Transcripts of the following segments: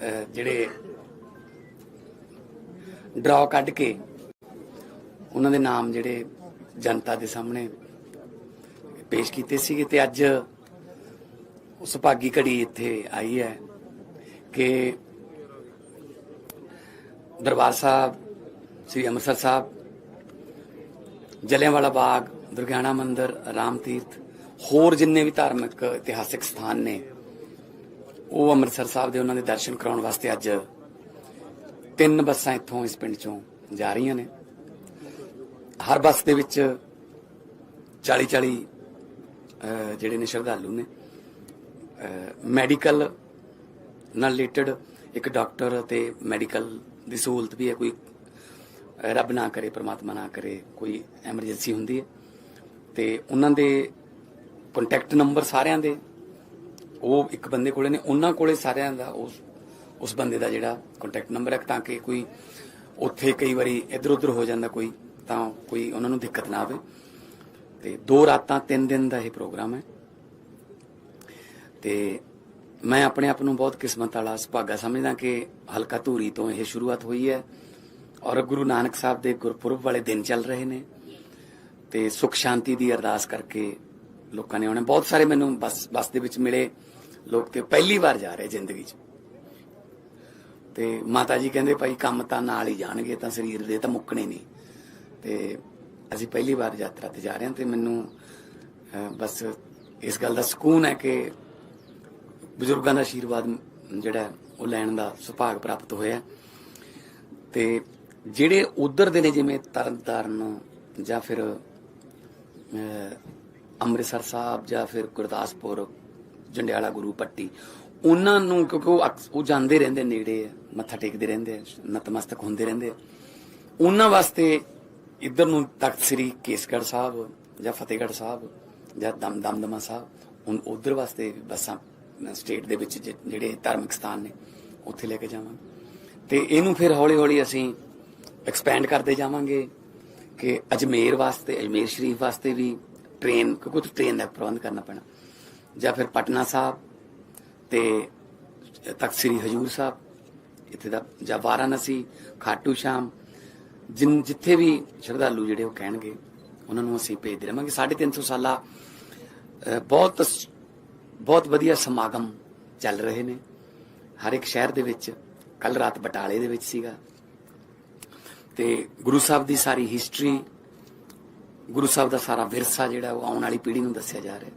ਜਿਹੜੇ ਡਰਾ ਕੱਢ ਕੇ ਉਹਨਾਂ ਦੇ ਨਾਮ ਜਿਹੜੇ ਜਨਤਾ ਦੇ ਸਾਹਮਣੇ ਪੇਸ਼ ਕੀਤੇ ਸੀਗੇ ਤੇ ਅੱਜ ਉਸ ਭਾਗੀ ਘੜੀ ਇੱਥੇ ਆਈ ਹੈ ਕਿ ਦਰਬਾਰ ਸਾਹਿਬ, ਸ੍ਰੀ ਅੰਮ੍ਰਿਤਸਰ ਸਾਹਿਬ, ਜਲਿਆਂਵਾਲਾ ਬਾਗ, ਦੁਰਗਿਆਣਾ ਮੰਦਿਰ, ਰਾਮ ਤੀਰਥ, ਹੋਰ ਜਿੰਨੇ ਵੀ ਧਾਰਮਿਕ ਇਤਿਹਾਸਿਕ ਸਥਾਨ ਨੇ ਉਹ ਅੰਮ੍ਰਿਤਸਰ ਸਾਹਿਬ ਦੇ ਉਹਨਾਂ ਦੇ ਦਰਸ਼ਨ ਕਰਾਉਣ ਵਾਸਤੇ ਅੱਜ ਤਿੰਨ ਬੱਸਾਂ ਇੱਥੋਂ ਇਸ ਪਿੰਡ ਚੋਂ ਜਾ ਰਹੀਆਂ ਨੇ। ਹਰ ਬੱਸ ਦੇ ਵਿੱਚ 40 40 ਜਿਹੜੇ ਨੇ ਸ਼ਰਧਾਲੂ ਨੇ। ਮੈਡੀਕਲ ਨਾਲ ਰਿਲੇਟਡ ਇੱਕ ਡਾਕਟਰ ਤੇ ਮੈਡੀਕਲ ਦੀ ਸਹੂਲਤ ਵੀ ਹੈ। ਕੋਈ ਰੱਬ ਨਾ ਕਰੇ, ਪ੍ਰਮਾਤਮਾ ਨਾ ਕਰੇ, ਕੋਈ ਐਮਰਜੈਂਸੀ ਹੁੰਦੀ ਹੈ। ਤੇ ਉਹਨਾਂ ਦੇ ਕੰਟੈਕਟ ਨੰਬਰ ਸਾਰਿਆਂ ਦੇ ਉਹ ਇੱਕ ਬੰਦੇ ਕੋਲੇ ਨੇ, ਉਹਨਾਂ ਕੋਲੇ ਸਾਰਿਆਂ ਦਾ ਉਸ ਉਸ ਬੰਦੇ ਦਾ ਜਿਹੜਾ ਕੰਟੈਕਟ ਨੰਬਰ ਹੈ, ਤਾਂ ਕਿ ਕੋਈ ਉੱਥੇ ਕਈ ਵਾਰੀ ਇੱਧਰ ਉੱਧਰ ਹੋ ਜਾਂਦਾ ਕੋਈ, ਤਾਂ ਕੋਈ ਉਹਨਾਂ ਨੂੰ ਦਿੱਕਤ ਨਾ ਆਵੇ। ਤੇ ਦੋ ਰਾਤਾਂ, ਤਿੰਨ ਦਿਨ ਦਾ ਇਹ ਪ੍ਰੋਗਰਾਮ ਹੈ। ਤੇ ਮੈਂ ਆਪਣੇ ਆਪ ਨੂੰ ਬਹੁਤ ਕਿਸਮਤ ਵਾਲਾ ਸੁਭਾਗਾ ਸਮਝਦਾ ਕਿ ਹਲਕਾ ਧੂਰੀ ਤੋਂ ਇਹ ਸ਼ੁਰੂਆਤ ਹੋਈ ਹੈ ਔਰ ਗੁਰੂ ਨਾਨਕ ਸਾਹਿਬ ਦੇ ਗੁਰਪੁਰਬ ਵਾਲੇ ਦਿਨ ਚੱਲ ਰਹੇ ਨੇ। ਤੇ ਸੁਖ ਸ਼ਾਂਤੀ ਦੀ ਅਰਦਾਸ ਕਰਕੇ ਲੋਕਾਂ ਨੇ ਆਉਣਾ। ਬਹੁਤ ਸਾਰੇ ਮੈਨੂੰ ਬੱਸ ਬੱਸ ਦੇ ਵਿੱਚ ਮਿਲੇ ਲੋਕ ਤੇ ਪਹਿਲੀ ਵਾਰ ਜਾ ਰਹੇ ਜ਼ਿੰਦਗੀ 'ਚ। ਤੇ ਮਾਤਾ ਜੀ ਕਹਿੰਦੇ ਭਾਈ ਕੰਮ ਤਾਂ ਨਾਲ ਹੀ ਜਾਣਗੇ, ਤਾਂ ਸਰੀਰ ਦੇ ਤਾਂ ਮੁੱਕਣੇ ਨਹੀਂ। ਤੇ ਅਸੀਂ ਪਹਿਲੀ ਵਾਰ ਯਾਤਰਾ ਤੇ ਜਾ ਰਹੇ ਹਾਂ ਤੇ ਮੈਨੂੰ ਬਸ ਇਸ ਗੱਲ ਦਾ ਸਕੂਨ ਹੈ ਕਿ ਬਜ਼ੁਰਗਾਂ ਦਾ ਆਸ਼ੀਰਵਾਦ ਜਿਹੜਾ ਉਹ ਲੈਣ ਦਾ ਸੁਭਾਗ ਪ੍ਰਾਪਤ ਹੋਇਆ ਤੇ ਜਿਹੜੇ ਉਧਰ ਦੇ ਨੇ ਜਿਵੇਂ ਤਰਨਤਾਰਨ ਜਾਂ ਫਿਰ ਅੰਮ੍ਰਿਤਸਰ ਸਾਹਿਬ ਜਾਂ ਫਿਰ ਗੁਰਦਾਸਪੁਰ ਜੰਡਿਆਲਾ ਗੁਰੂ ਪੱਟੀ ਉਹਨਾਂ ਨੂੰ ਕਿਉਂਕਿ ਉਹ ਅਕਸ- ਉਹ ਜਾਂਦੇ ਰਹਿੰਦੇ ਨੇੜੇ ਆ, ਮੱਥਾ ਟੇਕਦੇ ਰਹਿੰਦੇ ਆ, ਨਤਮਸਤਕ ਹੁੰਦੇ ਰਹਿੰਦੇ ਆ। ਉਹਨਾਂ ਵਾਸਤੇ ਇੱਧਰ ਨੂੰ ਤਖਤ ਸ੍ਰੀ ਕੇਸਗੜ੍ਹ ਸਾਹਿਬ ਜਾਂ ਫਤਿਹਗੜ੍ਹ ਸਾਹਿਬ ਜਾਂ ਦਮ ਦਮਦਮਾ ਸਾਹਿਬ ਉਧਰ ਵਾਸਤੇ ਬੱਸਾਂ ਸਟੇਟ ਦੇ ਵਿੱਚ ਜਿ- ਜਿਹੜੇ ਧਾਰਮਿਕ ਸਥਾਨ ਨੇ ਉੱਥੇ ਲੈ ਕੇ ਜਾਵਾਂਗੇ। ਤੇ ਇਹਨੂੰ ਫਿਰ ਹੌਲੀ ਹੌਲੀ ਅਸੀਂ ਐਕਸਪੈਂਡ ਕਰਦੇ ਜਾਵਾਂਗੇ ਕਿ ਅਜਮੇਰ ਵਾਸਤੇ ਅਜਮੇਰ ਸ਼ਰੀਫ ਵਾਸਤੇ ਵੀ ਟ੍ਰੇਨ ਕਿਉਂਕਿ ਉੱਥੇ ਟ੍ਰੇਨ ਦਾ ਪ੍ਰਬੰਧ ਕਰਨਾ ਪੈਣਾ। ਜਾਂ ਫਿਰ ਪਟਨਾ ਸਾਹਿਬ ਤੇ ਤਖਤ ਸ੍ਰੀ ਹਜੂਰ ਸਾਹਿਬ ਇੱਥੇ ਦਾ ਜਾਂ ਵਾਰਾਣਸੀ ਖਾਟੂ ਸ਼ਾਮ ਜਿਨ ਜਿੱਥੇ ਵੀ ਸ਼ਰਧਾਲੂ ਜਿਹੜੇ ਉਹ ਕਹਿਣਗੇ ਉਹਨਾਂ ਨੂੰ ਅਸੀਂ ਭੇਜਦੇ ਰਹਾਂਗੇ। 350 ਸਾਲਾ ਅਹ, ਬਹੁਤ ਬਹੁਤ ਵਧੀਆ ਸਮਾਗਮ ਚੱਲ ਰਹੇ ਨੇ। ਹਰ ਇੱਕ ਸ਼ਹਿਰ ਦੇ ਵਿੱਚ ਕੱਲ ਰਾਤ ਬਟਾਲੇ ਦੇ ਵਿੱਚ ਸੀਗਾ। ਤੇ ਗੁਰੂ ਸਾਹਿਬ ਦੀ ਸਾਰੀ ਹਿਸਟਰੀ ਗੁਰੂ ਸਾਹਿਬ ਦਾ ਸਾਰਾ ਵਿਰਸਾ ਜਿਹੜਾ ਉਹ ਆਉਣ ਵਾਲੀ ਪੀੜ੍ਹੀ ਨੂੰ ਦੱਸਿਆ ਜਾ ਰਿਹਾ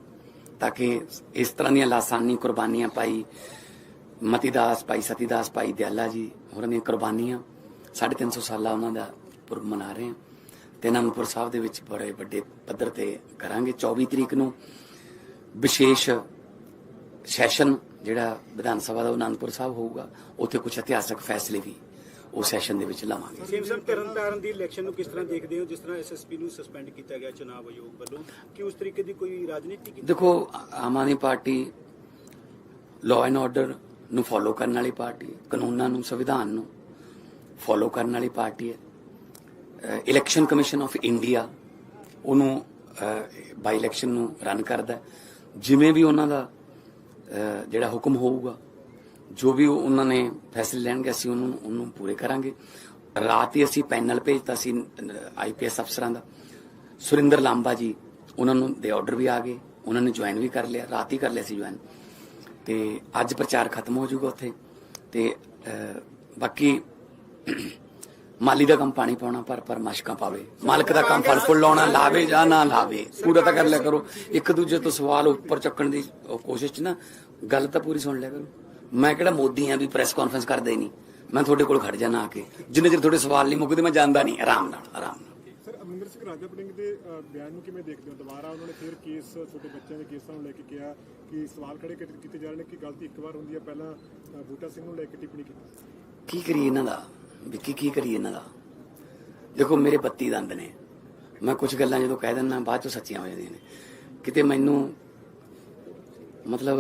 ਤਾਂ ਕਿ ਇਸ ਤਰ੍ਹਾਂ ਦੀਆਂ ਲਾਸਾਨੀ ਕੁਰਬਾਨੀਆਂ ਪਾਈ ਮਤੀਦਾਸ ਭਾਈ ਸਤੀਦਾਸ ਭਾਈ ਦਿਆਲਾ ਜੀ, ਹੋਰਾਂ ਦੀਆਂ ਕੁਰਬਾਨੀਆਂ 350 ਸਾਲਾਂ ਉਹਨਾਂ ਦਾ ਪੁਰਬ ਮਨਾ ਰਹੇ ਹਾਂ। ਤੇ ਅਨੰਦਪੁਰ ਸਾਹਿਬ ਦੇ ਵਿੱਚ ਬੜੇ ਵੱਡੇ ਪੱਧਰ ਤੇ ਕਰਾਂਗੇ। 24 ਤਰੀਕ ਨੂੰ ਵਿਸ਼ੇਸ਼ ਸੈਸ਼ਨ ਜਿਹੜਾ ਵਿਧਾਨ ਸਭਾ ਦਾ ਉਹ ਅਨੰਦਪੁਰ ਸਾਹਿਬ ਹੋਊਗਾ, ਉੱਥੇ ਕੁਝ ਇਤਿਹਾਸਕ ਫੈਸਲੇ ਵੀ ਉਹ ਸੈਸ਼ਨ ਦੇ ਵਿੱਚ ਲਵਾਂਗੇ। ਸੀਐਮ ਸਾਹਿਬ ਤਰਨਤਾਰਨ ਦੀ ਇਲੈਕਸ਼ਨ ਨੂੰ ਕਿਸ ਤਰ੍ਹਾਂ ਦੇਖਦੇ ਹੋ? ਜਿਸ ਤਰ੍ਹਾਂ ਐਸਐਸਪੀ ਨੂੰ ਸਸਪੈਂਡ ਕੀਤਾ ਗਿਆ ਚੁਣਾਵ ਆਯੋਗ ਵੱਲੋਂ ਕਿ ਉਸ ਤਰੀਕੇ ਦੀ ਕੋਈ ਰਾਜਨੀਤੀ ਕੀਤੀ? ਦੇਖੋ Aam Aadmi Party law and order ਨੂੰ ਫੋਲੋ ਕਰਨ ਵਾਲੀ ਪਾਰਟੀ ਹੈ ਕਾਨੂੰਨਾਂ ਨੂੰ ਸੰਵਿਧਾਨ ਨੂੰ ਫੋਲੋ ਕਰਨ ਵਾਲੀ ਪਾਰਟੀ ਹੈ। ਇਲੈਕਸ਼ਨ ਕਮਿਸ਼ਨ ਆਫ ਇੰਡੀਆ ਉਹਨੂੰ ਬਾਈ ਇਲੈਕਸ਼ਨ ਨੂੰ ਰਨ ਕਰਦਾ। ਜਿਵੇਂ ਵੀ ਉਹਨਾਂ ਦਾ ਜਿਹੜਾ ਹੁਕਮ ਹੋਊਗਾ ਜੋ ਵੀ ਉਹਨਾਂ ਨੇ ਫੈਸਲੇ ਲੈਣਗੇ, ਅਸੀਂ ਉਹਨੂੰ ਉਹਨੂੰ ਪੂਰੇ ਕਰਾਂਗੇ। ਰਾਤ ਹੀ ਅਸੀਂ ਪੈਨਲ ਭੇਜਤਾ ਸੀ ਆਈਪੀਐਸ ਅਫਸਰਾਂ ਦਾ। ਸੁਰਿੰਦਰ ਲਾਂਬਾ ਜੀ, ਉਹਨਾਂ ਨੂੰ ਦੇ ਆਰਡਰ ਵੀ ਆ ਗਏ। ਉਹਨਾਂ ਨੇ ਜੁਆਇਨ ਵੀ ਕਰ ਲਿਆ, ਰਾਤ ਹੀ ਕਰ ਲਿਆ ਸੀ ਜੁਆਇਨ ਤੇ ਅੱਜ ਪ੍ਰਚਾਰ ਖਤਮ ਹੋ ਜਾਊਗਾ ਉੱਥੇ। ਤੇ ਬਾਕੀ ਮਾਲੀ ਦਾ ਕੰਮ ਪਾਣੀ ਪਾਉਣਾ, ਪਰ ਪਰ ਮਸ਼ਕਾਂ ਪਾਵੇ। ਮਾਲਕ ਦਾ ਕੰਮ ਫਲ ਫੁੱਲ ਲਾਉਣਾ, ਲਾਵੇ ਜਾਂ ਨਾ ਲਾਵੇ, ਪੂਰਾ ਤਾਂ ਕਰ ਲਿਆ ਕਰੋ। ਇੱਕ ਦੂਜੇ ਤੋਂ ਸਵਾਲ ਉੱਪਰ ਚੱਕਣ ਦੀ ਕੋਸ਼ਿਸ਼ ਚ ਨਾ, ਗੱਲ ਤਾਂ ਪੂਰੀ ਸੁਣ ਲਿਆ ਕਰੋ। ਮੈਂ ਕਿਹੜਾ ਮੋਦੀ ਆ ਵੀ ਪ੍ਰੈਸ ਕਾਨਫਰੰਸ ਕਰਦਾ ਨਹੀਂ ਮੈਂ ਤੁਹਾਡੇ ਕੋਲ ਖੜ ਜਾਣਾ ਆ ਕੇ। ਜਿੰਨੇ ਚਿਰ ਤੁਹਾਡੇ ਸਵਾਲ ਨਹੀਂ ਮੁੱਕਦੇ ਮੈਂ ਜਾਂਦਾ ਨਹੀਂ ਆਰਾਮ ਨਾਲ ਆਰਾਮ ਨਾਲ। ਸਰ ਅਮਰਿੰਦਰ ਸਿੰਘ ਰਾਜਾ ਵੜਿੰਗ ਦੇ ਬਿਆਨ ਨੂੰ ਕਿਵੇਂ ਦੇਖਦੇ ਹੋ? ਦੁਬਾਰਾ ਉਹਨਾਂ ਨੇ ਫਿਰ ਕੇਸ ਛੋਟੇ ਬੱਚਿਆਂ ਦੇ ਕੇਸਾਂ ਨੂੰ ਲੈ ਕੇ ਕਿਹਾ ਕਿ ਸਵਾਲ ਖੜੇ ਕੀਤੇ ਜਾ ਰਹੇ ਨੇ ਕਿ ਗਲਤੀ ਇੱਕ ਵਾਰ ਹੁੰਦੀ ਹੈ ਪਹਿਲਾਂ ਬੂਟਾ ਸਿੰਘ ਨੂੰ ਲੈ ਕੇ ਟਿੱਪਣੀ ਕੀਤੀ। ਕੀ ਕਰੀਏ ਇਹਨਾਂ ਦਾ? ਵਿੱਕੀ ਕੀ ਕਰੀਏ ਇਹਨਾਂ ਦਾ? ਦੇਖੋ ਮੇਰੇ 32 ਦੰਦ ਨੇ। ਮੈਂ ਕੁਝ ਗੱਲਾਂ ਜਦੋਂ ਕਹਿ ਦਿੰਦਾ ਬਾਅਦ ਚੋਂ ਸੱਚੀਆਂ ਹੋ ਜਾਂਦੀਆਂ ਨੇ। ਕਿਤੇ ਮੈਨੂੰ ਮਤਲਬ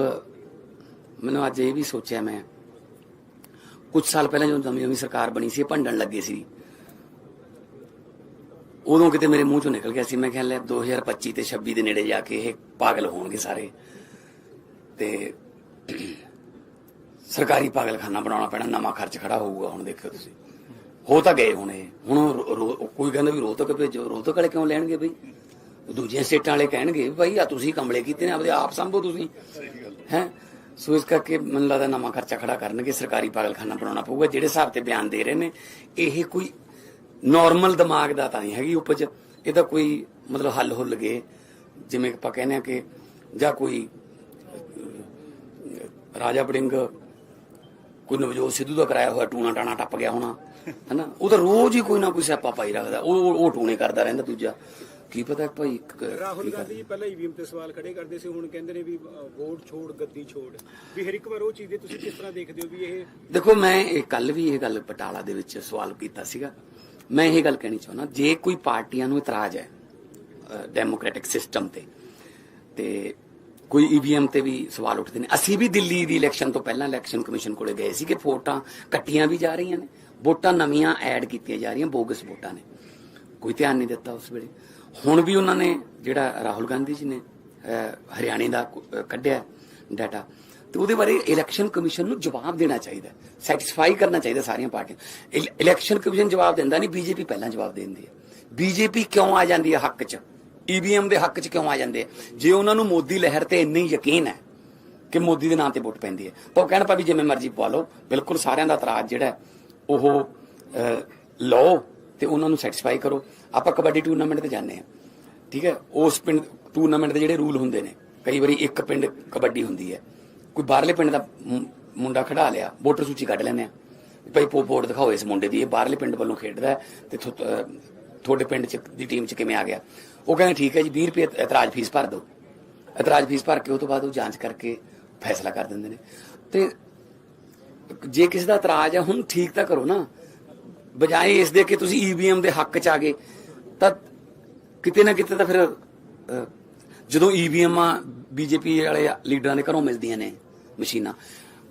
ਮੈਨੂੰ ਅੱਜ ਇਹ ਵੀ ਸੋਚਿਆ ਮੈਂ। ਕੁਝ ਸਾਲ ਪਹਿਲਾਂ ਜਦੋਂ ਨਵੀਂ ਨਵੀਂ ਸਰਕਾਰ ਬਣੀ ਸੀ ਭੰਡਣ ਲੱਗੇ ਸੀ। ਉਦੋਂ ਕਿਤੇ ਮੇਰੇ ਮੂੰਹ ਚੋਂ ਨਿਕਲ ਗਿਆ ਸੀ। ਮੈਂ ਕਿਹਾ ਲੈ 2025 ਤੇ 26 ਦੇ ਨੇੜੇ ਜਾ ਕੇ ਇਹ ਪਾਗਲ ਹੋਣਗੇ ਸਾਰੇ। ਤੇ ਸਰਕਾਰੀ ਪਾਗਲਖਾਨਾ ਬਣਾਉਣਾ ਪੈਣਾ, ਨਵਾਂ ਖਰਚ ਖੜਾ ਹੋਊਗਾ, ਹੁਣ ਦੇਖੋ ਤੁਸੀਂ। ਹੋ ਤਾਂ ਗਏ ਹੁਣ ਇਹ। ਹੁਣ ਕੋਈ ਕਹਿੰਦਾ ਵੀ ਰੋਹਤਕ ਭੇਜੋ। ਰੋਹਤਕ ਵਾਲੇ ਕਿਉਂ ਲੈਣਗੇ ਬਈ? ਦੂਜੇ ਸਟੇਟਾਂ ਵਾਲੇ ਕਹਿਣਗੇ ਵੀ ਭਾਈ ਆ ਤੁਸੀਂ ਕੰਬਲੇ ਕੀਤੇ ਨੇ, ਆਪਦੇ ਆਪ ਸੰਭੋ ਤੁਸੀਂ। ਹੈ? ਸੋ ਇਸ ਕਰਕੇ ਮੈਨੂੰ ਲੱਗਦਾ ਨਵਾਂ ਖਰਚਾ ਖੜਾ ਕਰਨਗੇ, ਸਰਕਾਰੀ ਪਾਗਲਖਾਨਾ ਬਣਾਉਣਾ ਪਊਗਾ, ਜਿਹੜੇ ਹਿਸਾਬ ਤੇ ਬਿਆਨ ਦੇ ਰਹੇ ਨੇ, ਇਹ ਕੋਈ ਨਾਰਮਲ ਦਿਮਾਗ ਦਾ ਤਾਂ ਨਹੀਂ ਹੈਗੀ ਉਪਜ। ਇਹਦਾ ਕੋਈ ਮਤਲਬ ਹੱਲ ਹੁੱਲ ਗਏ। ਜਿਵੇਂ ਆਪਾਂ ਕਹਿੰਦੇ ਆ ਕਿ ਜਾਂ ਕੋਈ ਰਾਜਾ ਬੜਿੰਗ ਕੋਈ ਨਵਜੋਤ ਸਿੱਧੂ ਦਾ ਕਰਾਇਆ ਹੋਇਆ ਟੂਣਾ ਟਾਣਾ ਟੱਪ ਗਿਆ ਹੋਣਾ, ਹਨਾ? ਉਹ ਤਾਂ ਰੋਜ਼ ਹੀ ਕੋਈ ਨਾ ਕੋਈ ਸਿਆਪਾ ਪਾਈ ਰੱਖਦਾ। ਉਹ- ਉਹ ਟੂਣੇ ਕਰਦਾ ਰਹਿੰਦਾ ਦੂਜਾ। ਕੀ ਪਤਾ ਭਾਈ ਇੱਕ- ਰਾਹੁਲ ਕੀ ਗਾਂਧੀ ਜੀ ਪਹਿਲਾਂ ਈਵੀਐਮ ਤੇ ਸਵਾਲ ਖੜੇ ਕਰਦੇ ਸੀ ਹੁਣ ਕਹਿੰਦੇ ਨੇ ਵੀ ਅ, ਵੋਟ ਛੋੜ ਗੱਦੀ ਛੋੜ। ਵੀ ਹਰ ਇੱਕ ਵਾਰ ਉਹ ਚੀਜ਼ ਦੇ ਤੁਸੀਂ ਕਿਸ ਤਰ੍ਹਾਂ ਦੇਖਦੇ ਹੋ ਵੀ ਇਹ ਦੇਖੋ ਮੈਂ ਇਹ ਕੱਲ ਵੀ ਇਹ ਗੱਲ ਬਟਾਲਾ ਦੇ ਵਿੱਚ ਸਵਾਲ ਕੀਤਾ ਸੀਗਾ। ਮੈਂ ਇਹ ਗੱਲ ਕਹਿਣੀ ਚਾਹੁੰਦਾ ਜੇ ਕੋਈ ਪਾਰਟੀਆਂ ਨੂੰ ਇਤਰਾਜ਼ ਹੈ ਡੈਮੋਕ੍ਰੈਟਿਕ ਸਿਸਟਮ ਤੇ ਤੇ ਕੋਈ ਈਵੀਐਮ ਤੇ ਵੀ ਸਵਾਲ ਉੱਠਦੇ ਨੇ। ਅਸੀਂ ਵੀ ਦਿੱਲੀ ਦੀ ਇਲੈਕਸ਼ਨ ਤੋਂ ਪਹਿਲਾਂ ਇਲੈਕਸ਼ਨ ਕਮਿਸ਼ਨ ਕੋਲੇ ਗਏ ਸੀ ਕਿ ਵੋਟਾਂ ਕੱਟੀਆਂ ਵੀ ਜਾ ਰਹੀਆਂ ਨੇ। ਵੋਟਾਂ ਨਵੀਆਂ ਐਡ ਕੀਤੀਆਂ ਜਾ ਰਹੀਆਂ ਬੋਗਸ ਵੋਟਾਂ ਨੇ। ਕੋਈ ਧਿਆਨ ਨਹੀਂ ਦਿੱਤਾ ਉਸ ਵੇਲੇ। ਹੁਣ ਵੀ ਉਹਨਾਂ ਨੇ ਜਿਹੜਾ ਰਾਹੁਲ ਗਾਂਧੀ ਜੀ ਨੇ ਹਰਿਆਣੇ ਦਾ ਕੱਢਿਆ ਡਾਟਾ ਤੇ ਉਹਦੇ ਬਾਰੇ ਇਲੈਕਸ਼ਨ ਕਮਿਸ਼ਨ ਨੂੰ ਜਵਾਬ ਦੇਣਾ ਚਾਹੀਦਾ ਸੈਟੀਸਫਾਈ ਕਰਨਾ ਚਾਹੀਦਾ ਸਾਰੀਆਂ ਪਾਰਟੀਆਂ ਇਲ- ਇਲੈਕਸ਼ਨ ਕਮਿਸ਼ਨ ਜਵਾਬ ਦਿੰਦਾ ਨਹੀਂ ਬੀਜੇਪੀ ਪਹਿਲਾਂ ਜਵਾਬ ਦਿੰਦੀ ਹੈ। ਬੀਜੇਪੀ ਕਿਉਂ ਆ ਜਾਂਦੀ ਹੈ ਹੱਕ 'ਚ? ਈਵੀਐਮ ਦੇ ਹੱਕ 'ਚ ਕਿਉਂ ਆ ਜਾਂਦੇ ਜੇ ਉਹਨਾਂ ਨੂੰ ਮੋਦੀ ਲਹਿਰ ਤੇ ਇੰਨੀ ਯਕੀਨ ਹੈ ਕਿ ਮੋਦੀ ਦੇ ਨਾਂ ਤੇ ਵੋਟ ਪੈਂਦੀ ਹੈ, ਤਾਂ ਉਹ ਕਹਿਣ ਪਾ ਵੀ ਜਿਵੇਂ ਮਰਜ਼ੀ ਪਵਾ ਲਓ, ਬਿਲਕੁਲ ਸਾਰਿਆਂ ਦਾ ਇਤਰਾਜ਼ ਜਿਹੜਾ ਉਹ ਲਓ ਤੇ ਉਹਨਾਂ ਨੂੰ ਸੈਟੀਸਫਾਈ ਕਰੋ। ਆਪਾਂ ਕਬੱਡੀ ਟੂਰਨਾਮੈਂਟ ਤੇ ਜਾਂਦੇ ਆ ਠੀਕ ਹੈ? ਉਸ ਪਿੰਡ ਟੂਰਨਾਮੈਂਟ ਦੇ ਜਿਹੜੇ ਰੂਲ ਹੁੰਦੇ ਨੇ, ਕਈ ਵਾਰੀ ਇੱਕ ਪਿੰਡ ਕਬੱਡੀ ਹੁੰਦੀ ਹੈ। ਕੋਈ ਬਾਹਰਲੇ ਪਿੰਡ ਦਾ ਮੁੰਡਾ ਖੜਾ ਲਿਆ, ਵੋਟਰ ਸੂਚੀ ਕੱਢ ਲੈਂਦੇ ਆ ਭਾਈ ਪੋ, ਵੋਟ ਦਿਖਾਓ ਇਸ ਮੁੰਡੇ ਦੀ, ਇਹ ਬਾਹਰਲੇ ਪਿੰਡ ਵੱਲੋਂ ਖੇਡਦਾ ਹੈ ਤੇ ਤੁਹਾਡੇ ਪਿੰਡ ਚ, ਦੀ ਟੀਮ ਚ ਕਿਵੇਂ ਆ ਗਿਆ? ਉਹ ਕਹਿੰਦੇ ਠੀਕ ਹੈ ਜੀ 20 ਰੁਪਏ ਇਤਰਾਜ਼ ਫੀਸ ਭਰ ਦਿਓ। ਇਤਰਾਜ਼ ਫੀਸ ਭਰ ਕੇ ਉਹ ਤੋਂ ਬਾਅਦ ਉਹ ਜਾਂਚ ਕਰਕੇ ਫੈਸਲਾ ਕਰ ਦਿੰਦੇ ਨੇ। ਤੇ ਜੇ ਕਿਸੇ ਦਾ ਇਤਰਾਜ਼ ਹੈ ਹੁਣ ਠੀਕ ਤਾਂ ਕਰੋ ਨਾ। ਬਜਾਏ ਇਸ ਦੇ ਕਿ ਤੁਸੀਂ ਈਵੀਐਮ ਦੇ ਹੱਕ ਚ ਆ ਗਏ। ਤਾਂ ਕਿਤੇ ਨਾ ਕਿਤੇ ਤਾਂ ਫਿਰ ਅਹ, ਜਦੋਂ ਈਵੀਐਮ ਆ ਬੀਜੇਪੀ ਵਾਲੇ ਲੀਡਰਾਂ ਦੇ ਘਰੋਂ ਮਿਲਦੀਆਂ ਨੇ ਮਸ਼ੀਨਾਂ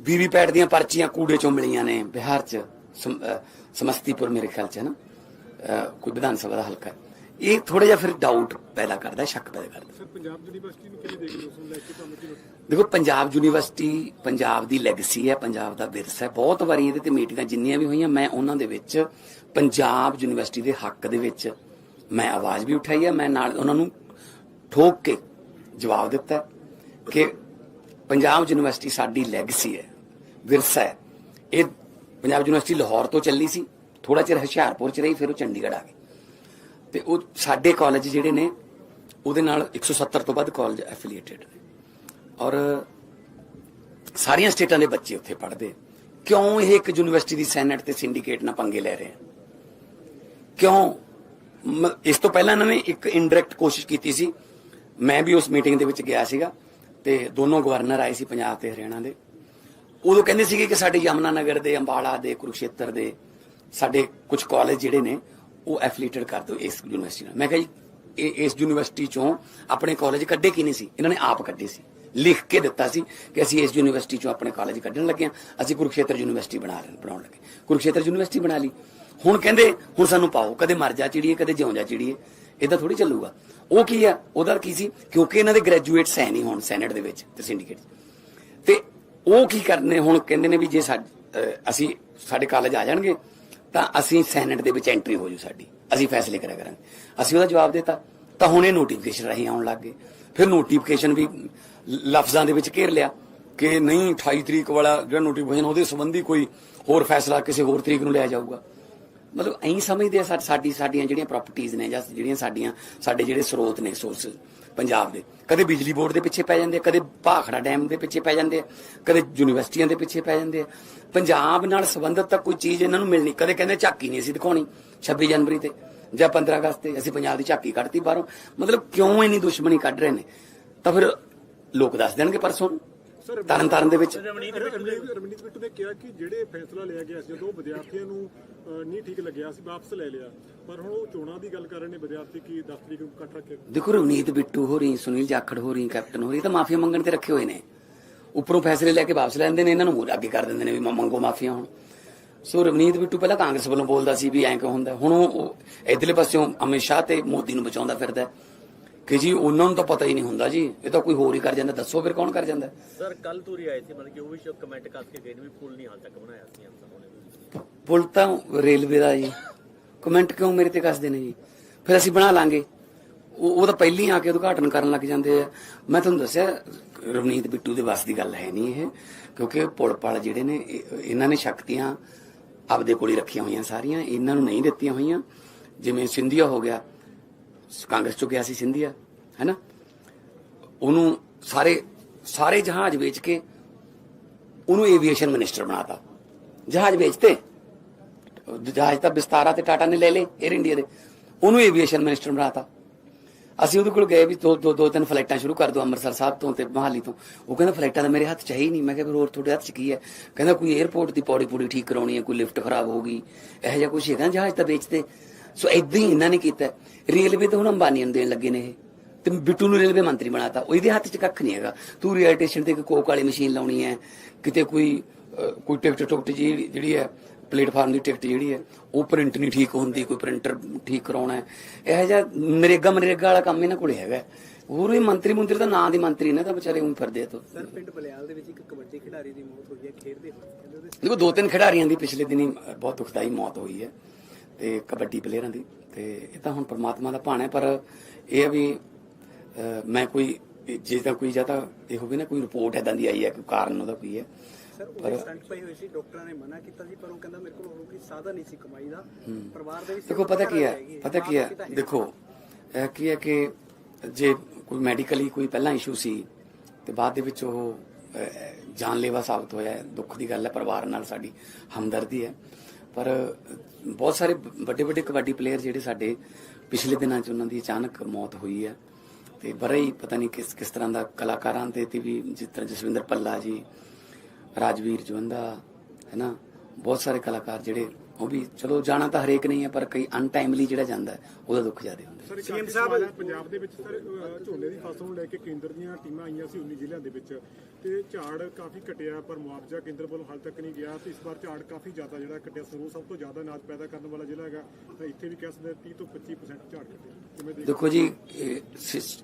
ਵੀਵੀਪੈਟ ਦੀਆਂ ਪਰਚੀਆਂ ਕੂੜੇ ਚੋਂ ਮਿਲੀਆਂ ਨੇ ਬਿਹਾਰ ਚ ਸਮ- ਅਹ, ਸਮਸਤੀਪੁਰ ਮੇਰੇ ਖਿਆਲ ਚ ਹੈ ਨਾ ਅਹ, ਕੋਈ ਵਿਧਾਨ ਸਭਾ ਦਾ ਹਲਕਾ ਹੈ। ਇਹ ਥੋੜਾ ਜਿਹਾ ਫਿਰ ਡਾਊਟ ਪੈਦਾ ਕਰਦਾ ਸ਼ੱਕ ਪੈਦਾ ਕਰਦਾ ਸਰ ਪੰਜਾਬ ਯੂਨੀਵਰਸਿਟੀ ਨੂੰ ਕਿਵੇਂ ਦੇਖਦੇ ਹੋ ਉਸ ਨੂੰ ਲੈ ਕੇ ਤੁਹਾਨੂੰ ਕੀ ਲੱਗਦਾ? ਦੇਖੋ ਪੰਜਾਬ ਯੂਨੀਵਰਸਿਟੀ ਪੰਜਾਬ ਦੀ ਲੈਗੇਸੀ ਹੈ ਪੰਜਾਬ ਦਾ ਵਿਰਸਾ ਹੈ ਬਹੁਤ ਵਾਰੀ ਇਹਦੇ ਤੇ ਮੀਟਿੰਗਾਂ ਜਿੰਨੀਆਂ ਵੀ ਹੋਈਆਂ ਮੈਂ ਉਹਨਾਂ ਦੇ ਵਿੱਚ ਪੰਜਾਬ ਯੂਨੀਵਰਸਿਟੀ ਦੇ ਹੱਕ ਦੇ ਵਿੱਚ ਮੈਂ ਆਵਾਜ਼ ਵੀ ਉਠਾਈ ਹੈ, ਮੈਂ ਨਾਲ ਉਹਨਾਂ ਨੂੰ ਠੋਕ ਕੇ ਜਵਾਬ ਦਿੱਤਾ ਕਿ ਪੰਜਾਬ ਯੂਨੀਵਰਸਿਟੀ ਸਾਡੀ ਲੈਗੇਸੀ ਹੈ, ਵਿਰਸਾ ਹੈ। ਇਹ ਪੰਜਾਬ ਯੂਨੀਵਰਸਿਟੀ ਲਾਹੌਰ ਤੋਂ ਚੱਲੀ ਸੀ ਥੋੜਾ ਚਿਰ ਹੁਸ਼ਿਆਰਪੁਰ ਚ ਰਹੀ, ਫਿਰ ਉਹ ਚੰਡੀਗੜ੍ਹ ਆ ਗਈ। ਤੇ ਉਹ ਸਾਡੇ ਕਾਲਜ ਜਿਹੜੇ ਨੇ, ਉਹਦੇ ਨਾਲ 170 ਤੋਂ ਵੱਧ ਕਾਲਜ ਐਫੀਲੀਏਟਡ ਨੇ। ਔਰ ਸਾਰੀਆਂ ਸਟੇਟਾਂ ਦੇ ਬੱਚੇ ਉੱਥੇ ਪੜ੍ਹਦੇ ਕਿਉਂ ਇਹ ਇੱਕ ਯੂਨੀਵਰਸਿਟੀ ਦੀ ਸੈਨੇਟ ਤੇ ਸਿੰਡੀਕੇਟ ਨਾਲ ਪੰਗੇ ਲੈ ਰਹੇ ਆ? ਕਿਉਂ ਇਸ ਤੋਂ ਪਹਿਲਾਂ ਇਹਨਾਂ ਨੇ ਇੱਕ ਇਨਡਾਇਰੈਕਟ ਕੋਸ਼ਿਸ਼ ਕੀਤੀ ਸੀ। ਮੈਂ ਵੀ ਉਸ ਮੀਟਿੰਗ ਦੇ ਵਿੱਚ ਗਿਆ ਸੀਗਾ ਤੇ ਦੋਨੋਂ ਗਵਰਨਰ ਆਏ ਸੀ ਪੰਜਾਬ ਤੇ ਹਰਿਆਣਾ ਦੇ। ਉਦੋਂ ਕਹਿੰਦੇ ਸੀਗੇ ਕਿ ਸਾਡੇ ਯਮਨਾ ਨਗਰ ਦੇ, ਅੰਬਾਲਾ ਦੇ, ਕੁਰੂਕਸ਼ੇਤਰ ਦੇ ਸਾਡੇ ਕੁਝ ਕਾਲਜ ਜਿਹੜੇ ਨੇ, ਉਹ ਐਫੀਲੀਏਟਡ ਕਰ ਦਿਓ ਇਸ ਯੂਨੀਵਰਸਿਟੀ ਨਾਲ। ਮੈਂ ਕਿਹਾ ਜੀ, ਇਹ ਇਸ ਯੂਨੀਵਰਸਿਟੀ ਚੋਂ ਆਪਣੇ ਕਾਲਜ ਕੱਢੇ ਕੀ ਨਹੀਂ ਸੀ? ਇਹਨਾਂ ਨੇ ਆਪ ਕੱਢੇ ਸੀ। ਲਿਖ ਕੇ ਦਿੱਤਾ ਸੀ ਕਿ ਅਸੀਂ ਇਸ ਯੂਨੀਵਰਸਿਟੀ ਚੋਂ ਆਪਣੇ ਕਾਲਜ ਕੱਢਣ ਲੱਗੇ ਹਾਂ। ਅਸੀਂ ਕੁਰੂਕਸ਼ੇਤਰ ਯੂਨੀਵਰਸਿਟੀ ਬਣਾ ਰਹੇ ਬਣਾਉਣ ਲੱਗੇ ਕੁਰੂਕਸ਼ੇਤਰ ਯੂਨੀਵਰਸਿਟੀ ਬਣਾ ਲਈ। ਹੁਣ ਕਹਿੰਦੇ, ਹੁਣ ਸਾਨੂੰ ਪਾਓ, ਕਦੇ ਮਰ ਜਾ ਚਿੜੀਏ, ਕਦੇ ਜਿਉਂ ਜਾ ਚਿੜੀਏ। ਇਦਾਂ ਥੋੜੀ ਚੱਲੂਗਾ। ਉਹ ਕੀ ਆ, ਉਹਦਾ ਕੀ ਸੀ, ਕਿਉਂਕਿ ਇਹਨਾਂ ਦੇ ਗ੍ਰੈਜੂਏਟਸ ਹੈ ਨਹੀਂ ਹੁਣ ਸੈਨੇਟ ਦੇ ਵਿੱਚ, ਤੇ ਸਿੰਡੀਕੇਟ ਤੇ ਉਹ ਕੀ ਕਰਨੇ, ਹੁਣ ਕਹਿੰਦੇ ਨੇ ਵੀ ਜੇ ਸਾਡ- ਅਸੀਂ ਸਾਡੇ ਕਾਲਜ ਆ ਜਾਣਗੇ, ਤਾਂ ਅਸੀਂ ਸੈਨੇਟ ਦੇ ਵਿੱਚ ਐਂਟਰੀ ਹੋ ਜੂ ਸਾਡੀ। ਅਸੀਂ ਫੈਸਲੇ ਕਰਿਆ ਕਰਾਂਗੇ। ਅਸੀਂ ਉਹਦਾ ਜਵਾਬ ਦਿੱਤਾ, ਤਾਂ ਹੁਣ ਇਹ ਨੋਟੀਫਿਕੇਸ਼ਨ ਰਾਹੀਂ ਆਉਣ ਲੱਗ ਗਏ। ਫਿਰ ਨੋਟੀਫਿਕੇਸ਼ਨ ਵੀ ਲਫ਼ਜ਼ਾਂ ਦੇ ਵਿੱਚ ਘੇਰ ਲਿਆ ਕਿ ਨਹੀਂ 28 ਤਰੀਕ ਵਾਲਾ ਜਿਹੜਾ ਨੋਟੀਫਿਕੇਸ਼ਨ ਉਹਦੇ ਸੰਬੰਧੀ ਕੋਈ ਹੋਰ ਫੈਸਲਾ ਕਿਸੇ ਹੋਰ ਤਰੀਕ ਨੂੰ ਲਿਆ ਜਾਊਗਾ। ਮਤਲਬ ਐਂ ਸਮਝਦੇ ਆ ਸਾਡੀ, ਸਾਡੀਆਂ ਜਿਹੜੀਆਂ ਪ੍ਰਾਪਰਟੀਆਂ ਨੇ ਜਾਂ ਜਿਹੜੀਆਂ ਸਾਡੀਆਂ, ਸਾਡੇ ਜਿਹੜੇ ਸਰੋਤ ਨੇ ਸੋਰਸ ਪੰਜਾਬ ਦੇ। ਕਦੇ ਬਿਜਲੀ ਬੋਰਡ ਦੇ ਪਿੱਛੇ ਪੈ ਜਾਂਦੇ ਆ, ਕਦੇ ਭਾਖੜਾ ਡੈਮ ਦੇ ਪਿੱਛੇ ਪੈ ਜਾਂਦੇ ਆ, ਕਦੇ ਯੂਨੀਵਰਸਿਟੀਆਂ ਦੇ ਪਿੱਛੇ ਪੈ ਜਾਂਦੇ ਆ। ਪੰਜਾਬ ਨਾਲ ਸੰਬੰਧਿਤ ਤਾਂ ਕੋਈ ਚੀਜ਼ ਇਹਨਾਂ ਨੂੰ ਮਿਲਣੀ, ਕਦੇ ਕਹਿੰਦੇ ਝਾਕੀ ਨਹੀਂ ਅਸੀਂ ਦਿਖਾਉਣੀ 26 ਜਨਵਰੀ ਤੇ ਜਾਂ 15 ਅਗਸਤ ਤੇ ਅਸੀਂ ਪੰਜਾਬ ਦੀ ਝਾਕੀ ਕੱਢਤੀ ਬਾਹਰੋਂ। ਮਤਲਬ ਕਿਉਂ ਇੰਨੀ ਦੁਸ਼ਮਣੀ ਕੱਢ ਰਹੇ ਨੇ? ਤਾਂ ਫਿਰ ਲੋਕ ਦੱਸ ਦੇਣਗੇ ਪਰਸੋਂ ਨੂੰ। ਤਰਨ ਤਾਰਨ ਦੇ ਵਿੱਚ। ਰਮਨੀਤ ਰਮਨੀਤ ਬਿੱਟੂ ਨੇ ਕਿਹਾ ਕਿ ਜਿਹੜੇ ਫੈਸਲਾ ਲਿਆ ਗਿਆ ਸੀ ਜਦੋਂ ਵਿਦਿਆਰਥੀਆਂ ਨੂੰ ਅਹ, ਨਹੀਂ ਠੀਕ ਲੱਗਿਆ ਸੀ ਵਾਪਸ ਲੈ ਲਿਆ। ਪਰ ਹੁਣ ਉਹ ਚੋਣਾਂ ਦੀ ਗੱਲ ਕਰ ਰਹੇ ਨੇ ਵਿਦਿਆਰਥੀ ਕੀ 10 ਤਰੀਕ ਨੂੰ ਇਕੱਠ ਰੱਖ ਕੇ ਦੇਖੋ ਰਵਨੀਤ ਬਿੱਟੂ ਹੋ ਰਹੀ ਸੁਨੀਲ ਜਾਖੜ ਹੋ ਰਹੀ ਕੈਪਟਨ ਹੋ ਰਹੀ ਤਾਂ ਮਾਫੀਆ ਮੰਗਣ ਤੇ ਰੱਖੇ ਹੋਏ ਨੇ। ਉੱਪਰੋਂ ਫੈਸਲੇ ਲੈ ਕੇ ਵਾਪਸ ਲੈਂਦੇ ਨੇ ਇਹਨਾਂ ਨੂੰ ਮੂਹਰੇ ਅੱਗੇ ਕਰ ਦਿੰਦੇ ਨੇ ਵੀ ਮੰਗੋ ਮਾਫੀਆ ਹੁਣ। ਸੋ ਰਵਨੀਤ ਬਿੱਟੂ ਪਹਿਲਾਂ ਕਾਂਗਰਸ ਵੱਲੋਂ ਬੋਲਦਾ ਸੀ ਵੀ ਐਂ ਕਿਉਂ ਹੁੰਦਾ। ਹੁਣ ਉਹ ਉਹ ਇਧਰਲੇ ਪਾਸਿਓਂ ਅਮਿਤ ਸ਼ਾਹ ਤੇ ਮੋਦੀ ਨੂੰ ਬਚਾਉਂਦਾ ਫਿਰਦਾ। ਹੈ। ਕਿ ਜੀ ਉਹਨਾਂ ਨੂੰ ਤਾਂ ਪਤਾ ਹੀ ਨਹੀਂ ਹੁੰਦਾ ਜੀ। ਇਹ ਤਾਂ ਕੋਈ ਹੋਰ ਹੀ ਕਰ ਜਾਂਦਾ ਦੱਸੋ ਫਿਰ ਕੌਣ ਕਰ ਜਾਂਦਾ? ਸਰ ਕੱਲ ਤੂਰੀ ਆਏ ਸੀ ਮਤਲਬ ਕਿ ਉਹ ਵੀ ਕਮੈਂਟ ਕਰਕੇ ਗਏ ਨੇ ਵੀ ਪੁੱਲ ਨਹੀਂ ਹਾਲ ਤੱਕ ਬਣਾਇਆ ਸੀ ਨੇ। ਪੁਲ ਤਾਂ ਰੇਲਵੇ ਦਾ ਜੀ। ਕਮੈਂਟ ਕਿਉਂ ਮੇਰੇ ਤੇ ਕੱਸਦੇ ਨੇ ਜੀ? ਫਿਰ ਅਸੀਂ ਬਣਾ ਲਾਂਗੇ। ਉਹ ਉਹ ਤਾਂ ਪਹਿਲੀ ਆ ਕੇ ਉਦਘਾਟਨ ਕਰਨ ਲੱਗ ਜਾਂਦੇ ਆ। ਮੈਂ ਤੁਹਾਨੂੰ ਦੱਸਿਆ ਰਵਨੀਤ ਬਿੱਟੂ ਦੇ ਵੱਸ ਦੀ ਗੱਲ ਹੈ ਨਹੀਂ ਇਹ ਕਿਉਂਕਿ ਪੁਲ ਪਲ ਜਿਹੜੇ ਨੇ ਇਹ- ਇਹਨਾਂ ਨੇ ਸ਼ਕਤੀਆਂ ਆਪਦੇ ਕੋਲ ਹੀ ਰੱਖੀਆਂ ਹੋਈਆਂ ਸਾਰੀਆਂ ਇਹਨਾਂ ਨੂੰ ਨਹੀਂ ਦਿੱਤੀਆਂ ਹੋਈਆਂ। ਜਿਵੇਂ ਸਿੰਧੀਆ ਹੋ ਗਿਆ ਕਾਂਗਰਸ ਚੋਂ ਗਿਆ ਸੀ ਸਿੰਧੀਆ ਹੈਨਾ? ਉਹਨੂੰ ਸਾਰੇ ਸਾਰੇ ਜਹਾਜ਼ ਵੇਚ ਕੇ ਉਹਨੂੰ ਏਵੀਏਸ਼ਨ ਮਿਨਿਸਟਰ ਬਣਾਤਾ। ਜਹਾਜ਼ ਵੇਚਤੇ। ਜਹਾਜ਼ ਤਾਂ ਵਿਸਤਾਰਾ ਤੇ ਟਾਟਾ ਨੇ ਲੈ ਲਏ 에ਅਰ ਇੰਡੀਆ ਦੇ। ਉਹਨੂੰ ਏਵੀਏਸ਼ਨ ਮਿਨਿਸਟਰ ਬਣਾਤਾ। ਅਸੀਂ ਉਹਦੇ ਕੋਲ ਗਏ ਵੀ ਦੋ ਦੋ ਦੋ, ਤਿੰਨ ਫਲਾਈਟਾਂ ਸ਼ੁਰੂ ਕਰ ਦਿਓ ਅੰਮ੍ਰਿਤਸਰ ਸਾਹਿਬ ਤੋਂ ਤੇ ਮਹਾਲੀ ਤੋਂ। ਉਹ ਕਹਿੰਦਾ ਫਲਾਈਟਾਂ ਤਾਂ ਮੇਰੇ ਹੱਥ 'ਚ ਹੈ ਹੀ ਨਹੀਂ। ਮੈਂ ਕਿਹਾ ਫਿਰ ਹੋਰ ਤੁਹਾਡੇ ਹੱਥ 'ਚ ਕੀ ਹੈ? ਕਹਿੰਦਾ ਕੋਈ 에ਅਰਪੋਰਟ ਦੀ ਪੌੜੀ ਪੂੜੀ ਠੀਕ ਕਰਾਉਣੀ ਹੈ, ਕੋਈ ਲਿਫਟ ਖਰਾਬ ਹੋ ਗਈ। ਇਹੋ ਜਿਹਾ ਕੁਝ ਹੈਗਾ ਜਹਾਜ਼ ਤਾਂ ਵੇਚਦੇ ਸੋ ਇਦਾਂ ਹੀ ਇਹਨਾਂ ਨੇ ਕੀਤਾ। ਰੇਲਵੇ ਤਾਂ ਹੁਣ ਅੰਬਾਨੀ ਨੂੰ ਦੇਣ ਲੱਗੇ ਨੇ ਇਹ। ਤੇ ਬਿੱਟੂ ਨੂੰ ਰੇਲਵੇ ਮੰਤਰੀ ਬਣਾਤਾ। ਉਹ ਇਹਦੇ ਹੱਥ 'ਚ ਕੱਖ ਨਹੀਂ ਹੈਗਾ। ਤੂੰ ਰੇਲ ਸਟੇਸ਼ਨ ਤੇ ਇੱਕ ਕੋਕ ਵਾਲੀ ਮਸ਼ੀਨ ਲਾਉਣੀ ਹੈ। ਕਿਤੇ ਕੋਈ ਕੋਈ ਟਿਕਟ ਟੁਕਟ ਜਿਹੜੀ ਹੈ ਪਲੇਟਫਾਰਮ ਦੀ ਟਿਕਟ ਜਿਹੜੀ ਹੈ ਉਹ ਪ੍ਰਿੰਟ ਨਹੀਂ ਠੀਕ ਹੁੰਦੀ ਕੋਈ ਪ੍ਰਿੰਟਰ ਠੀਕ ਕਰਾਉਣਾ ਹੈ। ਇਹੋ ਜਿਹਾ ਨਰੇਗਾ ਮਨਰੇਗਾ ਵਾਲਾ ਕੰਮ ਇਹਨਾਂ ਕੋਲੇ ਹੈਗਾ। ਹੋਰ ਇਹ ਮੰਤਰੀ ਮੰਤਰੀ ਦਾ ਨਾਂ ਦੀ ਮੰਤਰੀ ਨੇ ਤਾਂ ਵਿਚਾਰੇ ਉਂ ਫਿਰਦੇ ਤੋਂ। ਸਰ ਪਿੰਡ ਬਲਿਆਲ ਦੇ ਵਿੱਚ ਇੱਕ ਕਬੱਡੀ ਖਿਡਾਰੀ ਦੀ ਮੌਤ ਹੋਈ ਹੈ ਖੇਡਦੇ ਹੋਏ। ਉਹਦੇ ਦੇਖੋ ਦੋ ਤਿੰਨ ਖਿਡਾਰੀਆਂ ਦੀ ਪਿਛਲੇ ਦਿਨੀ ਬਹੁਤ ਦੁਖਦਾਈ ਮੌਤ ਹੋਈ ਹੈ। ਤੇ ਕਬੱਡੀ ਪਲੇਅਰਾਂ ਦੀ। ਤੇ ਇਹ ਤਾਂ ਹੁਣ ਪ੍ਰਮਾਤਮਾ ਦਾ ਭਾਣਾ ਪਰ ਇਹ ਆ ਵੀ ਮੈਂ ਕੋਈ ਜੇ ਤਾਂ ਕੋਈ ਜਾਂ ਤਾਂ ਇਹ ਹੋਵੇ ਨਾ ਕੋਈ ਰਿਪੋਰਟ ਐਦਾਂ ਦੀ ਆਈ ਹੈ ਕਿ ਕਾਰਨ ਉਹਦਾ ਕੋਈ ਹੈ। ਸਰ ਉਹ ਸਟੰਟ ਪਈ ਹੋਈ ਸੀ ਡਾਕਟਰਾਂ ਨੇ ਮਨਾ ਕੀਤਾ ਸੀ ਪਰ ਉਹ ਕਹਿੰਦਾ ਮੇਰੇ ਕੋਲ ਹੋਰ ਕੋਈ ਸਾਧਨ ਨਹੀਂ ਸੀ ਕਮਾਈ ਦਾ। ਪਰਿਵਾਰ ਦੇ ਵਿੱਚ ਦੇਖੋ ਪਤਾ ਕੀ ਹੈ ਪਤਾ ਕੀ ਹੈ ਦੇਖੋ ਇਹ ਕੀ ਹੈ ਕਿ ਜੇ ਕੋਈ ਮੈਡੀਕਲੀ ਕੋਈ ਪਹਿਲਾਂ ਇਸ਼ੂ ਸੀ ਤੇ ਬਾਅਦ ਦੇ ਵਿੱਚ ਉਹ ਜਾਨਲੇਵਾ ਸਾਬਤ ਹੋਇਆ ਹੈ। ਦੁੱਖ ਦੀ ਗੱਲ ਹੈ ਪਰਿਵਾਰ ਨਾਲ ਸਾਡੀ ਹਮਦਰਦੀ ਹੈ। ਪਰ ਬਹੁਤ ਸਾਰੇ ਵੱਡੇ ਵੱਡੇ ਕਬੱਡੀ ਪਲੇਅਰ ਜਿਹੜੇ ਸਾਡੇ ਪਿਛਲੇ ਦਿਨਾਂ 'ਚ ਉਹਨਾਂ ਦੀ ਅਚਾਨਕ ਮੌਤ ਹੋਈ ਹੈ ਤੇ ਬੜਾ ਹੀ ਪਤਾ ਨਹੀਂ ਕਿਸ ਕਿਸ ਤਰ੍ਹਾਂ ਦਾ ਕਲਾਕਾਰਾਂ ਦੇ ਤੇ ਵੀ ਜਿਸ ਤਰ੍ਹਾਂ ਜਸਵਿੰਦਰ ਪੱਲਾ ਜੀ, ਰਾਜਵੀਰ ਜਵੰਦਾ, ਹੈ ਨਾ? ਬਹੁਤ ਸਾਰੇ ਕਲਾਕਾਰ ਜਿਹੜੇ ਉਹ ਵੀ ਚਲੋ ਜਾਣਾ ਤਾਂ ਹਰੇਕ ਨਹੀਂ ਹੈ ਪਰ ਕਈ ਅਨਟਾਈਮਲੀ ਜਿਹੜਾ ਜਾਂਦਾ ਹੈ, ਉਹਦਾ ਦੁੱਖ ਜ਼ਿਆਦਾ ਹੁੰਦਾ ਹੈ। ਸਰ ਸੀਐਮ ਸਾਹਿਬ- ਪੰਜਾਬ ਦੇ ਵਿੱਚ ਸਰ ਝੋਨੇ ਦੀ ਫਸਲ ਨੂੰ ਲੈ ਕੇ ਕੇਂਦਰ ਦੀਆਂ ਟੀਮਾਂ ਆਈਆਂ ਸੀ 19 ਜ਼ਿਲ੍ਹਿਆਂ ਦੇ ਵਿੱਚ ਤੇ ਝਾੜ ਕਾਫੀ ਘਟਿਆ ਪਰ ਮੁਆਵਜ਼ਾ ਕੇਂਦਰ ਵੱਲੋਂ ਹਾਲ ਤੱਕ ਨਹੀਂ ਗਿਆ ਤੇ ਇਸ ਵਾਰ ਝਾੜ ਕਾਫੀ ਜ਼ਿਆਦਾ ਜਿਹੜਾ ਘਟਿਆ ਸਰੋਂ ਸਭ ਤੋਂ ਜ਼ਿਆਦਾ ਅਨਾਜ ਪੈਦਾ ਕਰਨ ਵਾਲਾ ਜ਼ਿਲ੍ਹਾ ਹੈਗਾ ਤਾਂ ਇੱਥੇ ਵੀ ਕਹਿ ਸਕਦੇ ਹਾਂ 30 ਤੋਂ 25% ਝਾੜ ਘਟਿਆ ਦੇਖ ਜੀ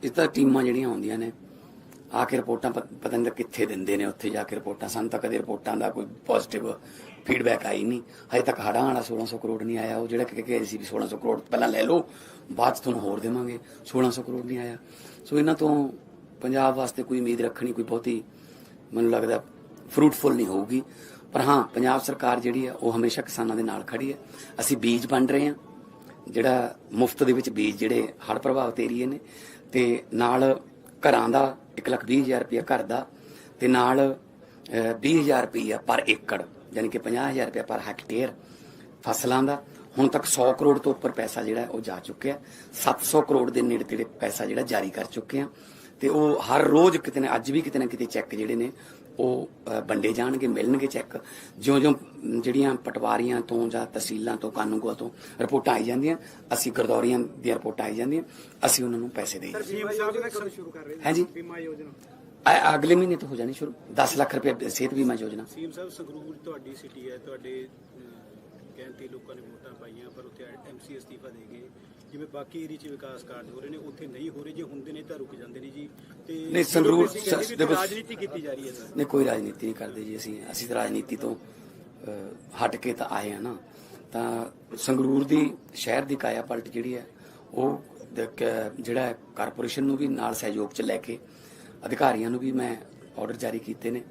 ਇਹ ਤਾਂ ਟੀਮਾਂ ਜਿਹੜੀਆਂ ਆਉਂਦੀਆਂ ਨੇ ਆ ਕੇ ਰਿਪੋਰਟਾਂ ਪਤਾ ਨਹੀਂ ਕਿੱਥੇ ਦਿੰਦੇ ਨੇ ਉੱਥੇ ਜਾ ਕੇ ਰਿਪੋਰਟਾਂ ਸਾਨੂੰ ਤਾਂ ਕਦੇ ਰਿਪੋਰਟਾਂ ਦਾ ਕੋਈ ਪੋਜ਼ਿਟਿਵ ਫੀਡਬੈਕ ਆਈ ਨਹੀਂ ਹਜੇ ਤੱਕ ਹੜਾਂ ਵਾਲਾ 1600 ਕਰੋੜ ਨਹੀਂ ਆਇਆ। ਉਹ ਜਿਹੜਾ ਕਿ ਕਿ ਸੀ ਵੀ 1600 ਕਰੋੜ ਪਹਿਲਾਂ ਲੈ ਲਓ ਬਾਅਦ ਚ ਤੁਹਾਨੂੰ ਹੋਰ ਦੇਵਾਂਗੇ। 1600 ਕਰੋੜ ਨਹੀਂ ਆਇਆ। ਸੋ ਇਹਨਾਂ ਤੋਂ ਪੰਜਾਬ ਵਾਸਤੇ ਕੋਈ ਉਮੀਦ ਰੱਖਣੀ ਕੋਈ ਬਹੁਤੀ ਮੈਨੂੰ ਲੱਗਦਾ ਫਰੂਟਫੁਲ ਨਹੀਂ ਹੋਊਗੀ। ਪਰ ਹਾਂ ਪੰਜਾਬ ਸਰਕਾਰ ਜਿਹੜੀ ਹੈ ਉਹ ਹਮੇਸ਼ਾ ਕਿਸਾਨਾਂ ਦੇ ਨਾਲ ਖੜੀ ਹੈ ਅਸੀਂ ਬੀਜ ਵੰਡ ਰਹੇ ਹਾਂ ਜਿਹੜਾ ਮੁਫਤ ਦੇ ਵਿੱਚ ਬੀਜ ਜਿਹੜੇ ਹੜ੍ਹ ਪ੍ਰਭਾਵਿਤ ਏਰੀਏ ਨੇ ਤੇ ਨਾਲ ਘਰਾਂ ਦਾ 120000 ਰੁਪਇਆ ਘਰ ਦਾ ਤੇ ਨਾਲ ਅਹ, 20000 ਰੁਪਇਆ ਪਰ ਏਕੜ। ਯਾਨੀ ਕਿ 50000 ਰੁਪਇਆ ਪਰ ਹੈਕਟੇਅਰ ਫਸਲਾਂ ਦਾ। ਹੁਣ ਤੱਕ 100 ਕਰੋੜ ਤੋਂ ਉੱਪਰ ਪੈਸਾ ਜਿਹੜਾ ਹੈ ਉਹ ਜਾ ਚੁੱਕਿਆ। 700 ਕਰੋੜ ਦੇ ਨੇੜੇ ਤੇੜੇ ਪੈਸਾ ਜਿਹੜਾ ਜਾਰੀ ਕਰ ਚੁੱਕੇ ਆ ਤੇ ਉਹ ਹਰ ਰੋਜ਼ ਕਿਤੇ ਨਾ ਅੱਜ ਵੀ ਕਿਤੇ ਨਾ ਕਿਤੇ ਚੈੱਕ ਜਿਹੜੇ ਨੇ ਉਹ ਵੰਡੇ ਜਾਣਗੇ ਮਿਲਣਗੇ ਚੈੱਕ ਜਿਉਂ-ਜਿਉਂ ਜਿਹੜੀਆਂ ਪਟਵਾਰੀਆਂ ਤੋਂ ਜਾਂ ਤਹਿਸੀਲਾਂ ਤੋਂ ਕਾਨੂੰਗੋਆਂ ਤੋਂ ਰਿਪੋਰਟਾਂ ਆਈ ਜਾਂਦੀਆਂ ਅਸੀਂ ਗਰਦੌਰੀਆਂ ਦੀਆਂ ਰਿਪੋਰਟਾਂ ਆਈ ਜਾਂਦੀਆਂ ਅਸੀਂ ਉਹਨਾਂ ਨੂੰ ਪੈਸੇ ਕਦੋਂ ਸ਼ੁਰੂ ਕਰ ਰਹੇ ਹਾਂਜੀ ਬੀਮਾ ਯੋਜਨਾ। ਅ- ਅਗਲੇ ਮਹੀਨੇ ਤੋਂ ਹੋ ਜਾਣੀ ਸ਼ੁਰੂ। 10 ਲੱਖ ਰੁਪਏ ਸਿਹਤ ਬੀਮਾ ਯੋਜਨਾ। ਸੀਐਮ ਸਾਹਿਬ ਸੰਗਰੂਰ ਤੁਹਾਡੀ ਸਿਟੀ ਹੈ ਤੁਹਾਡੇ ਅਹ, ਕਹਿਣ ਤੇ ਲੋਕਾਂ ਨੇ ਵੋਟਾਂ ਪਾਈਆਂ ਪਰ ਉੱਥੇ ਐਮਸੀ ਅਸਤੀਫਾ ਦੇ ਗਏ। ਜਿਵੇਂ ਬਾਕੀ ਏਰੀਆ 'ਚ ਵਿਕਾਸ ਕਾਰਜ ਹੋ ਰਹੇ ਨੇ ਉੱਥੇ ਨਹੀਂ ਹੋ ਰਹੇ ਜੇ ਹੁੰਦੇ ਨੇ ਤਾਂ ਰੁਕ ਜਾਂਦੇ ਨੇ ਜੀ। ਤੇ ਨਹੀਂ, ਸੰਗਰੂਰ- bureaucracy ਕਹਿੰਦੀ ਵੀ ਦੇਖੋ- ਰਾਜਨੀਤੀ ਕੀਤੀ ਜਾ ਰਹੀ ਹੈ ਸਰ। ਨਹੀਂ ਕੋਈ ਰਾਜਨੀਤੀ ਨਹੀਂ ਕਰਦੇ ਜੀ ਅਸੀਂ। ਅਸੀਂ ਤਾਂ ਰਾਜਨੀਤੀ ਤੋਂ ਅਹ, ਹਟ ਕੇ ਤਾਂ ਆਏ ਆ ਨਾ। ਤਾਂ ਸੰਗਰੂਰ ਦੀ ਸ਼ਹਿਰ ਦੀ ਕਾਇਆ ਪਲਟ ਜਿਹੜੀ ਹੈ ਉਹ ਕ- ਜਿਹੜਾ ਕਾਰਪੋਰੇਸ਼ਨ ਨੂੰ ਵੀ ਨਾਲ ਸਹਿਯੋਗ ਚ ਲੈ ਕੇ ਅਧਿਕਾਰੀਆਂ ਨੂੰ ਵੀ ਮੈਂ ਆਰਡਰ ਜਾਰੀ ਕੀਤੇ ਨੇ।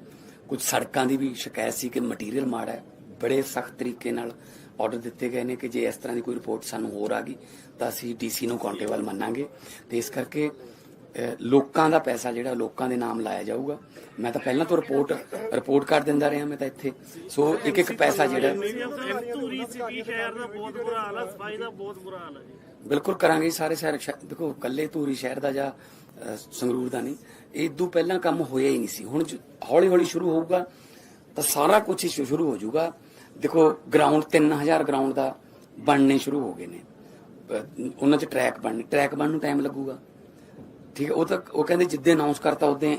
ਕੁਝ ਸੜਕਾਂ ਦੀ ਵੀ ਸ਼ਿਕਾਇਤ ਸੀ ਕਿ ਮਟੀਰੀਅਲ ਮਾੜਾ ਹੈ। ਬੜੇ ਸਖਤ ਤਰੀਕੇ ਨਾਲ ਆਰਡਰ ਦਿੱਤੇ ਗਏ ਨੇ ਕਿ ਜੇ ਇਸ ਤਰ੍ਹਾਂ ਦੀ ਕੋਈ ਰਿਪੋਰਟ ਸਾਨੂੰ ਹੋਰ ਆ ਗਈ, ਤਾਂ ਅਸੀਂ ਡੀਸੀ ਨੂੰ ਕਾਉਂਟੇਬਲ ਮੰਨਾਂਗੇ। ਤੇ ਇਸ ਕਰਕੇ ਲੋਕਾਂ ਦਾ ਪੈਸਾ ਜਿਹੜਾ, ਲੋਕਾਂ ਦੇ ਨਾਮ ਲਾਇਆ ਜਾਊਗਾ। ਮੈਂ ਤਾਂ ਪਹਿਲਾਂ ਤੋਂ ਰਿਪੋਰਟ ਰਿਪੋਰਟ ਕਰ ਦਿੰਦਾ ਰਿਹਾ, ਮੈਂ ਤਾਂ ਇੱਥੇ। ਸੋ ਇੱਕ ਇੱਕ ਪੈਸਾ ਜਿਹੜਾ ਧੂਰੀ ਸਿਟੀ ਸ਼ਹਿਰ ਦਾ ਬਹੁਤ ਬੁਰਾ ਹਾਲ ਹੈ ਸਫ਼ਾਈ ਦਾ ਬਹੁਤ ਬੁਰਾ ਹਾਲ ਹੈ ਬਿਲਕੁਲ ਕਰਾਂਗੇ ਸਾਰੇ ਸ਼ਹਿਰ ਦੇਖੋ ਕੱਲੇ ਧੂਰੀ ਸ਼ਹਿਰ ਦਾ ਜਾਂ ਸੰਗਰੂਰ ਦਾ ਨਹੀਂ। ਇਦੋਂ ਪਹਿਲਾਂ ਕੰਮ ਹੋਇਆ ਹੀ ਨਹੀਂ ਸੀ। ਹੁਣ ਹੌਲੀ ਹੌਲੀ ਸ਼ੁਰੂ ਹੋਊਗਾ, ਤਾਂ ਸਾਰਾ ਕੁਝ ਹੀ ਸ਼ੁਰੂ ਹੋ ਜਾਊਗਾ। ਦੇਖੋ ਗਰਾਊਂਡ 3000 ਗਰਾਊਂਡ ਦਾ ਬਣਨੇ ਸ਼ੁਰੂ ਹੋ ਗਏ ਨੇ। ਉਹਨਾਂ 'ਚ ਟਰੈਕ ਬਣਨੇ ਟਰੈਕ ਬਣਨ ਨੂੰ ਟਾਈਮ ਲੱਗੂਗਾ। ਠੀਕ ਹੈ, ਉਹ ਤਾਂ, ਉਹ ਕਹਿੰਦੇ ਜਿੱਦੇ ਅਨਾਉਂਸ ਕਰਤਾ ਉਦੋਂ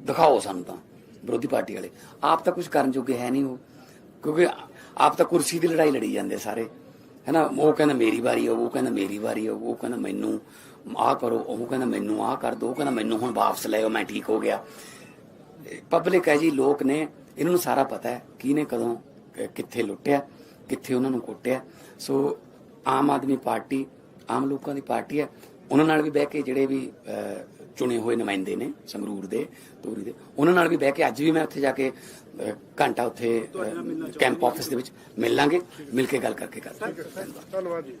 ਦਿਖਾਓ ਸਾਨੂੰ ਤਾਂ, ਵਿਰੋਧੀ ਪਾਰਟੀ ਵਾਲੇ। ਆਪ ਤਾਂ ਕੁਝ ਕਰਨ ਜੋਗੇ ਹੈ ਨਹੀਂ ਉਹ। ਕਿਉਂਕਿ ਆਪ ਤਾਂ ਕੁਰਸੀ ਦੀ ਲੜਾਈ ਲੜੀ ਜਾਂਦੇ ਸਾਰੇ। ਹੈਨਾ, ਉਹ ਕਹਿੰਦਾ ਮੇਰੀ ਵਾਰੀ ਆਊ, ਉਹ ਕਹਿੰਦਾ ਮੇਰੀ ਵਾਰੀ ਆਊ, ਉਹ ਕਹਿੰਦਾ ਮੈਨੂੰ ਆਹ ਕਰੋ ਉਹ ਕਹਿੰਦਾ ਮੈਨੂੰ ਆਹ ਕਰ ਦੋ ਕਹਿੰਦਾ ਮੈਨੂੰ ਹੁਣ ਵਾਪਸ ਲੈ ਆਓ ਮੈਂ ਠੀਕ ਹੋ ਗਿਆ। ਪਬਲਿਕ ਹੈ ਜੀ ਲੋਕ ਨੇ ਇਹਨਾਂ ਨੂੰ ਸਾਰਾ ਪਤਾ ਹੈ ਕਿਹਨੇ ਕਦੋਂ ਕਿੱਥੇ ਲੁੱਟਿਆ ਕਿੱਥੇ ਉਹਨਾਂ ਨੂੰ ਕੁੱਟਿਆ। ਸੋ ਆਮ ਆਦਮੀ ਪਾਰਟੀ ਆਮ ਲੋਕਾਂ ਦੀ ਪਾਰਟੀ ਹੈ ਉਹਨਾਂ ਨਾਲ ਵੀ ਬਹਿ ਕੇ ਜਿਹੜੇ ਵੀ ਚੁਣੇ ਹੋਏ ਨੁਮਾਇੰਦੇ ਨੇ ਸੰਗਰੂਰ ਦੇ ਤੋਰੀ ਦੇ ਉਹਨਾਂ ਨਾਲ ਵੀ ਬਹਿ ਕੇ ਅੱਜ ਵੀ ਮੈਂ ਉੱਥੇ ਜਾ ਕੇ ਘੰਟਾ ਉੱਥੇ ਕੈਂਪ ਆਫਿਸ ਦੇ ਵਿੱਚ ਮਿਲ ਲਾਂਗੇ ਮਿਲ ਕੇ ਗੱਲ ਕਰਕੇ ਕਰ ਧੰਨਵਾਦ ਜੀ।